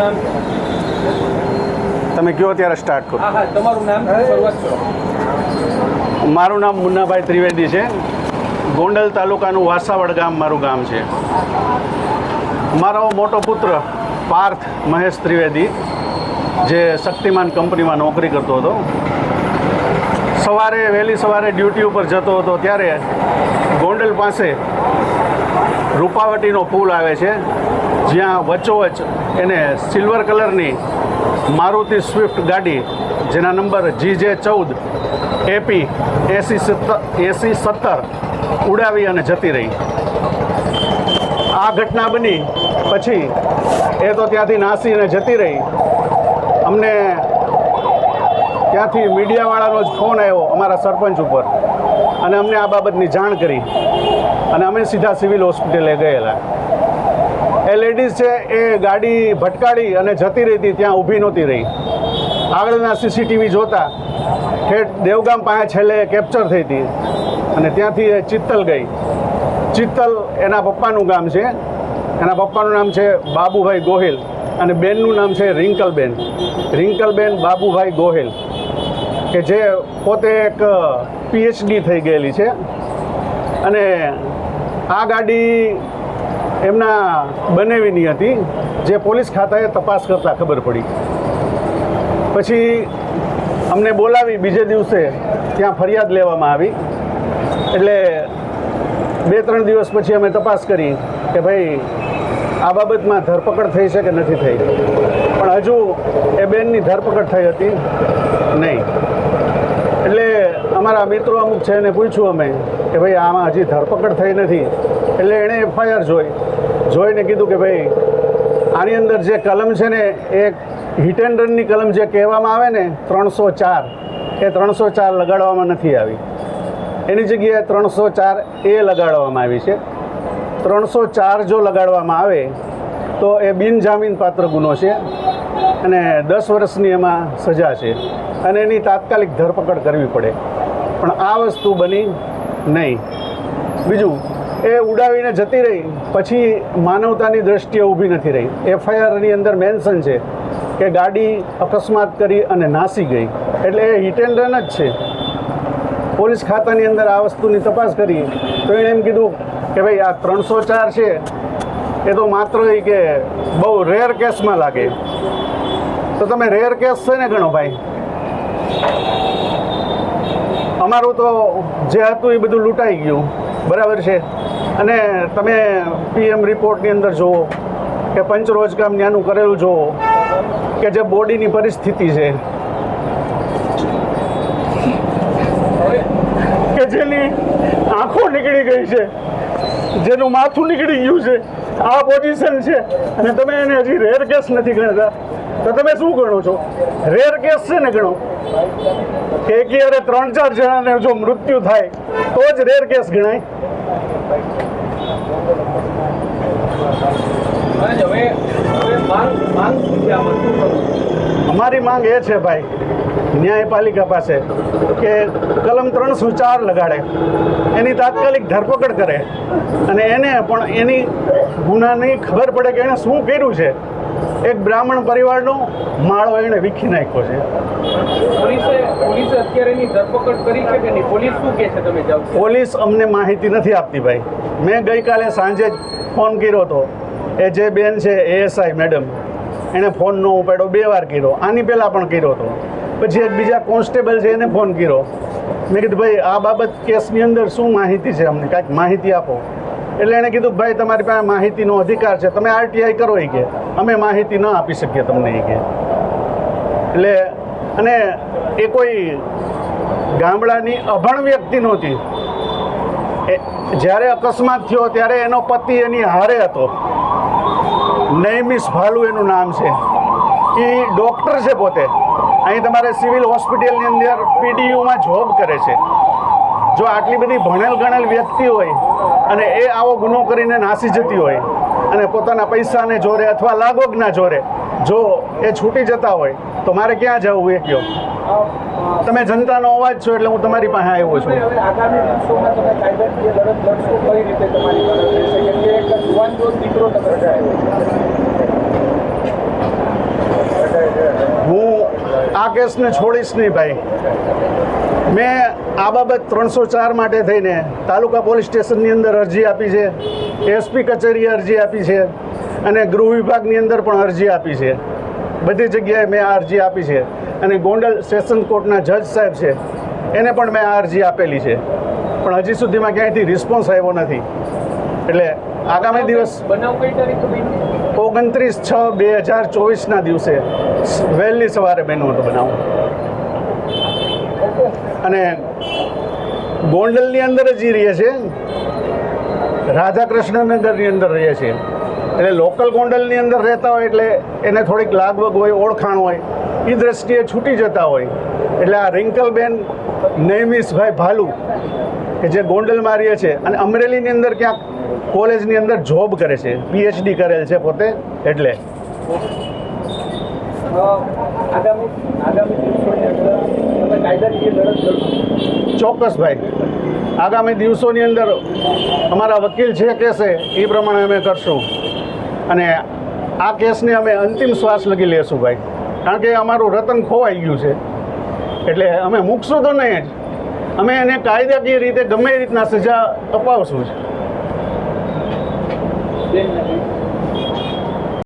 નામ? તમે કયો ત્યારે સ્ટાર્ટ કરો? હા હા તમારું નામ શરૂઆત કરો. મારું નામ મુન્નાભાઈ ત્રિવેદી છે. ગોંડલ તાલુકાનું વાસાવડ ગામ મારું ગામ છે. મારો મોટો પુત્ર પાર્થ મહેશ ત્રિવેદી જે શક્તિમાન કંપનીમાં નોકરી કરતો હતો. સવારે વહેલી સવારે ડ્યુટી ઉપર જતો હતો ત્યારે ગોંડલ પાસે રૂપાવટીનો પુલ આવે છે. જ્યાં વચ્ચોવચ એને સિલ્વર કલરની મારુતિ સ્વિફ્ટ ગાડી, જેના નંબર જી જે ચૌદ એપી એસી સત્તર એસી સત્તર ઉડાવી અને જતી રહી. આ ઘટના બની પછી એ તો ત્યાંથી નાસીને જતી રહી. અમને ત્યાંથી મીડિયાવાળાનો જ ફોન આવ્યો અમારા સરપંચ ઉપર. અને અમને આ બાબતની જાણ કરી. અને અમે સીધા સિવિલ હોસ્પિટલે ગયેલા. એ લેડીઝ છે એ ગાડી ભટકાડી અને જતી રહી હતી ત્યાં ઊભી નહોતી રહી. આગળના સીસીટીવી જોતા, ઠેઠ દેવગામ પાસે છેલ્લે કેપ્ચર થઈ હતી અને ત્યાંથી એ ચિત્તલ ગઈ. ચિત્તલ એના પપ્પાનું ગામ છે. એના પપ્પાનું નામ છે બાબુભાઈ ગોહિલ અને બેનનું નામ છે રિંકલબેન. રિંકલબેન બાબુભાઈ ગોહિલ, કે જે પોતે એક પીએચડી થઈ ગયેલી છે. અને આ ગાડી એમના બનેવીની હતી, જે પોલીસ ખાતાએ તપાસ કરતાં ખબર પડી. પછી અમને બોલાવી બીજે દિવસે ત્યાં ફરિયાદ લેવામાં આવી. એટલે બે ત્રણ દિવસ પછી અમે તપાસ કરી કે ભાઈ, આ બાબતમાં ધરપકડ થઈ છે કે નથી થઈ? પણ હજુ એ બેનની ધરપકડ થઈ હતી? નહીં. એટલે અમારા મિત્રો અમુક છે એને પૂછ્યું અમે કે ભાઈ, આમાં હજી ધરપકડ થઈ નથી? એટલે એણે એફઆઈઆર જોઈ. જોઈને કીધું કે ભાઈ, આની અંદર જે કલમ છે ને, એ હિટ એન્ડ રનની કલમ જે કહેવામાં આવે ને, ત્રણસો ચાર, એ ત્રણસો ચાર લગાડવામાં નથી આવી. એની જગ્યાએ ત્રણસો ચાર એ લગાડવામાં આવી છે. ત્રણસો ચાર જો લગાડવામાં આવે, તો એ બિનજામીન પાત્ર ગુનો છે અને દસ વર્ષની એમાં સજા છે અને એની તાત્કાલિક ધરપકડ કરવી પડે. પણ આ વસ્તુ બની નહીં. બીજું એ ઉડાવીને જતી રહી. પછી માનવતાની દ્રષ્ટિએ ઊભી નથી રહી. એફઆઈઆરની અંદર મેન્શન છે કે ગાડી અકસ્માત કરી અને નાસી ગઈ. એટલે એ હિટ એન્ડ રન જ છે. પોલીસ ખાતાની અંદર આ વસ્તુની તપાસ કરી. તો એણે એમ કીધું કે ભાઈ, આ ત્રણસો ચાર છે. એ તો માત્ર એ કે બહુ રેર કેસમાં લાગે. તો તમે રેર કેસ છે ને ગણો ભાઈ? અમારું તો જે હતું એ બધું લૂંટાઈ ગયું. બરાબર છે. અને તમે પીએમ રિપોર્ટની અંદર જુઓ કે પંચરોજકામ ત્યાંનું કરેલું જુઓ કે જે બોડીની પરિસ્થિતિ છે. કે જેની આંખો નીકળી ગઈ છે, જેનું માથું નીકળી ગયું છે, આ પોઝિશન છે. અને તમે એને હજી રેર કેસ નથી ગણતા. તો તમે શું ગણો છો? રેર કેસ છે ને ગણો? કે અરે ત્રણ ચાર જણાને જો મૃત્યુ થાય તો જ રેર કેસ ગણાય. અમારી માંગ એ છે ભાઈ ન્યાયપાલિકા પાસે કે કલમ ત્રણસો ચાર લગાડે એની તાત્કાલિક ધરપકડ કરે અને એને પણ એની ગુનાની ખબર પડે કે એણે શું કર્યું છે. એક બ્રાહ્મણ પરિવારનો માળો એણે વીખી નાખ્યો છે. પોલીસે પોલીસે અત્યારે ધરપકડ કરી છે કે નહીં? પોલીસ શું કહે છે તમે જાઓ પોલીસ અમને માહિતી નથી આપતી ભાઈ. મેં ગઈકાલે સાંજે જ ફોન કર્યો હતો. એ જે બેન છે એએસઆઈ મેડમ એણે ફોન નો ઉપાડ્યો બે વાર કર્યો. આની પહેલાં પણ કર્યો હતો. પછી એક બીજા કોન્સ્ટેબલ છે એને ફોન કર્યો. મેં કીધું ભાઈ આ બાબત કેસની અંદર શું માહિતી છે અમને? કાંઈક માહિતી આપો. એટલે એણે કીધું, ભાઈ, તમારી પાસે માહિતીનો અધિકાર છે. તમે આરટીઆઈ કરો એ કે. અમે માહિતી ન આપી શકીએ તમને એ કે. એટલે, અને એ કોઈ ગામડાની અભણ વ્યક્તિ નહોતી. જ્યારે અકસ્માત થયો ત્યારે એનો પતિ એની હારે હતો. નૈમિષ ભાલુ એનું નામ છે. એ ડૉક્ટર છે પોતે. અહીં તમારે સિવિલ હોસ્પિટલની અંદર પીડીયુમાં જોબ કરે છે. જો આટલી બધી ભણેલ ગણેલ વ્યક્તિ હોય અને એ આવો ગુનો કરીને નાસી જતી હોય અને પોતાના પૈસાને જોરે અથવા લાગોગના જોરે જો એ છૂટી જતા હોય, તો મારે ક્યાં જવું એ કહો તમે જનતાનો અવાજ છો એટલે હું તમારી પાસે આવ્યો છું. આગામી દિવસોમાં તમે કાયદાકીય લડત લડશો કઈ રીતે તમારી લડત રહેશે કેમ કે એક જુવાન જો દીકરો તમે જાય આ કેસને છોડીશ નહીં ભાઈ. મેં આ બાબત ત્રણસો ચાર માટે થઈને તાલુકા પોલીસ સ્ટેશનની અંદર અરજી આપી છે એસપી કચેરીએ અરજી આપી છે અને ગૃહ વિભાગની અંદર પણ અરજી આપી છે. બધી જગ્યાએ મેં આ અરજી આપી છે અને ગોંડલ સેશન કોર્ટના જજ સાહેબ છે એને પણ મેં આ અરજી આપેલી છે. પણ હજી સુધીમાં ક્યાંયથી રિસ્પોન્સ આવ્યો નથી. એટલે આગામી દિવસ બનાવ કઈ તારીખે ઓગણત્રીસ છ બે હજાર ચોવીસના દિવસે વહેલી સવારે બન્યું હતું બનાવ. અને ગોંડલની અંદર જ રહીએ રહે છે રાધાકૃષ્ણનગરની અંદર રહે છે એટલે લોકલ ગોંડલની અંદર રહેતા હોય એટલે એને થોડીક લાગવગ હોય, ઓળખાણ હોય એ દ્રષ્ટિએ છૂટી જતા હોય. એટલે આ રિંકલબેન, નૈમિષભાઈ ભાલુ, કે જે ગોંડલમાં રહે છે અને અમરેલીની અંદર ક્યાંક કોલેજની અંદર જોબ કરે છે પીએચડી કરેલ છે પોતે એટલે. ચોક્કસ ભાઈ. આગામી દિવસોની અંદર અમારા વકીલ છે કહેશે એ પ્રમાણે અમે કરશું. અને આ કેસને અમે અંતિમ શ્વાસ લગી લેશું ભાઈ. કારણ કે અમારું રતન ખોવાઈ ગયું છે. એટલે અમે મૂકશું તો નહીં જ. અમે એને કાયદાકીય રીતે ગમે રીતના સજા અપાવશું જ. બેન